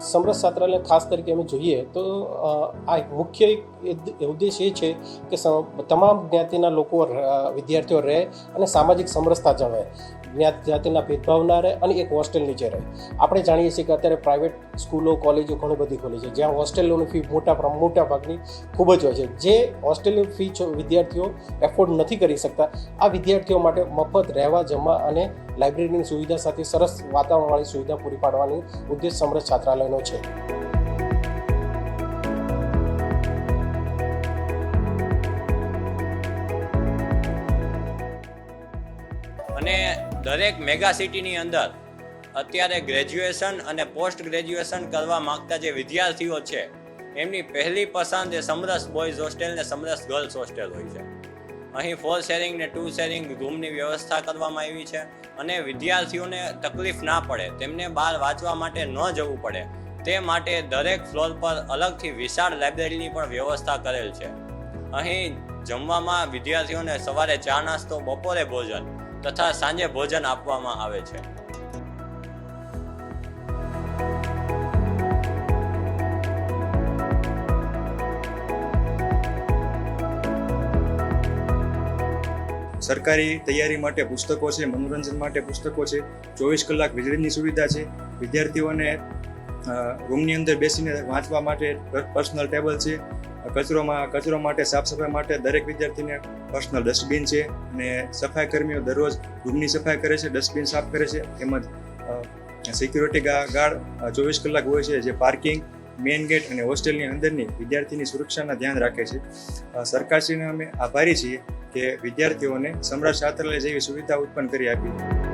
સમરસ છાત્રાલય ખાસ તરીકે અમે જોઈએ તો આ મુખ્ય એક ઉદ્દ- ઉદ્દેશ એ છે કે તમામ જ્ઞાતિના લોકો વિદ્યાર્થીઓ રહે અને સામાજિક સમરસતા જળવાય. જ્ઞાત જાતિના ભેદભાવ ના રહે અને એક હોસ્ટેલ નીચે રહે. આપણે જાણીએ છીએ કે અત્યારે પ્રાઇવેટ સ્કૂલો, કોલેજો ઘણી બધી ખોલી છે. જ્યાં હોસ્ટેલોની ફી મોટા મોટા ભાગની ખૂબ જ હોય છે. જે હોસ્ટેલની ફી વિદ્યાર્થીઓ એફોર્ડ નથી કરી શકતા, આ વિદ્યાર્થીઓ માટે મફત રહેવા, જમવા અને લાઇબ્રેરીની સુવિધા સાથે સરસ વાતાવરણવાળી સુવિધા પૂરી પાડવાની ઉદ્દેશ સમરસ છાત્રાલયનો છે. અને દરેક મેગા સિટીની અંદર અત્યારે ગ્રેજ્યુએશન અને પોસ્ટ ગ્રેજ્યુએશન કરવા માંગતા જે વિદ્યાર્થીઓ છે, એમની પહેલી પસંદ એ સમરસ બોયઝ હોસ્ટેલ ને સમરસ ગર્લ્સ હોસ્ટેલ હોય છે. અહીં ફોર શેરિંગ ને ટુ શેરિંગ રૂમની વ્યવસ્થા કરવામાં આવી છે અને વિદ્યાર્થીઓને તકલીફ ના પડે, તેમને બહાર વાંચવા માટે ન જવું પડે, તે માટે દરેક ફ્લોર પર અલગથી વિશાળ લાઇબ્રેરીની પણ વ્યવસ્થા કરેલ છે. અહીં જમવામાં વિદ્યાર્થીઓને સવારે ચા નાસ્તો, બપોરે ભોજન તથા સાંજે ભોજન આપવામાં આવે છે. સરકારી તૈયારી માટે પુસ્તકો છે, મનોરંજન માટે પુસ્તકો છે, ચોવીસ કલાક વીજળીની સુવિધા છે. વિદ્યાર્થીઓને રૂમની અંદર બેસીને વાંચવા માટે પર્સનલ ટેબલ છે. કચરોમાં, કચરો માટે સાફ સફાઈ માટે દરેક વિદ્યાર્થીને પર્સનલ ડસ્ટબિન છે અને સફાઈ કર્મીઓ દરરોજ રૂમની સફાઈ કરે છે ડસ્ટબિન સાફ કરે છે. તેમજ સિક્યુરિટી ગાર્ડ ચોવીસ કલાક હોય છે જે પાર્કિંગ મેઇન ગેટ અને હોસ્ટેલની અંદરની વિદ્યાર્થીની સુરક્ષાના ધ્યાન રાખે છે. સરકારશ્રીને અમે આભારી છીએ કે વિદ્યાર્થીઓને સમ્રાટ છાત્રાલય જેવી સુવિધા ઉત્પન્ન કરી આપી.